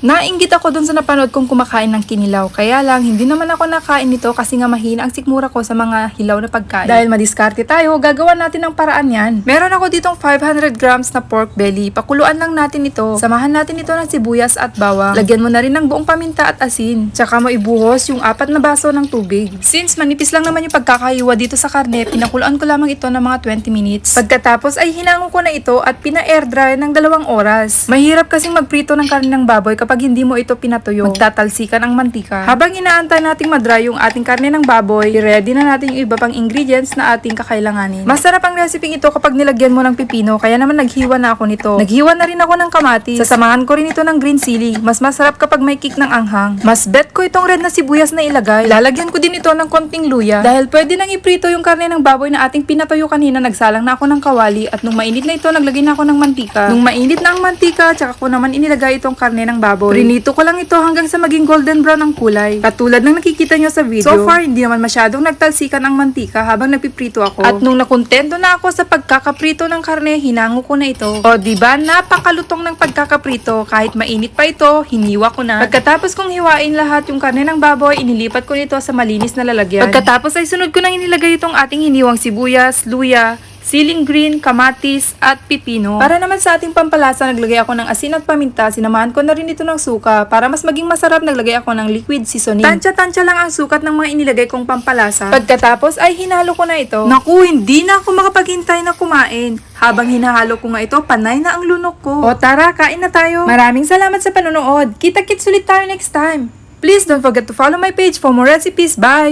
Nainggit ako dun sa napanood kong kumakain ng kinilaw. Kaya lang, hindi naman ako nakain nito kasi nga mahina ang sikmura ko sa mga hilaw na pagkain. Dahil madiskarte tayo, gagawa natin ng paraan yan. Meron ako ditong 500 grams na pork belly. Pakuluan lang natin ito. Samahan natin ito ng sibuyas at bawang. Lagyan mo na rin ng buong paminta at asin. Tsaka mo ibuhos yung apat na baso ng tubig. Since manipis lang naman yung pagkakaiwa dito sa karne, pinakuluan ko lamang ito ng mga 20 minutes. Pagkatapos ay hinango ko na ito at pina-air dry ng dalawang oras. Mahirap kasing magprito ng karne ng baboy kapag hindi mo ito pinatuyo. Magtatalsikan ang mantika. Habang inaantay nating madry yung ating karne ng baboy, ready na natin yung iba pang ingredients na ating kakailanganin. Masarap ang recipe ito kapag nilagyan mo ng pipino, kaya naman naghiwa na ako nito. Naghiwa na rin ako ng kamatis. Sasamahan ko rin ito ng green chili. Mas masarap kapag may kick ng anghang. Mas bet ko itong red na sibuyas na ilagay. Lalagyan ko din ito ng konting luya. Dahil pwede nang iprito yung karne ng baboy na ating pinatuyo kanina, nagsalang na ako ng kawali at nung mainit na ito, naglagay na ako ng mantika. Nung mainit na ang mantika, tsaka ko naman inilagay itong karne ng baboy. Prinito ko lang ito hanggang sa maging golden brown ang kulay. Katulad ng nakikita nyo sa video. So far, hindi naman masyadong nagtalsikan ang mantika habang nagpiprito ako. At nung nakontento na ako sa pagkakaprito ng karne, hinango ko na ito. O diba, napakalutong ng pagkakaprito. Kahit mainit pa ito, hiniwa ko na. Pagkatapos kong hiwain lahat yung karne ng baboy, inilipat ko nito sa malinis na lalagyan. Pagkatapos ay sunod ko nang inilagay itong ating hiniwang sibuyas, luya, siling green, kamatis, at pipino. Para naman sa ating pampalasa, naglagay ako ng asin at paminta. Sinamahan ko na rin ito ng suka. Para mas maging masarap, naglagay ako ng liquid seasoning. Tansya-tansya lang ang sukat ng mga inilagay kong pampalasa. Pagkatapos ay hinalo ko na ito. Naku, hindi na ako makapaghintay na kumain. Habang hinahalo ko nga ito, panay na ang lunok ko. O tara, kain na tayo. Maraming salamat sa panonood. Kita-kits ulit tayo next time. Please don't forget to follow my page for more recipes. Bye!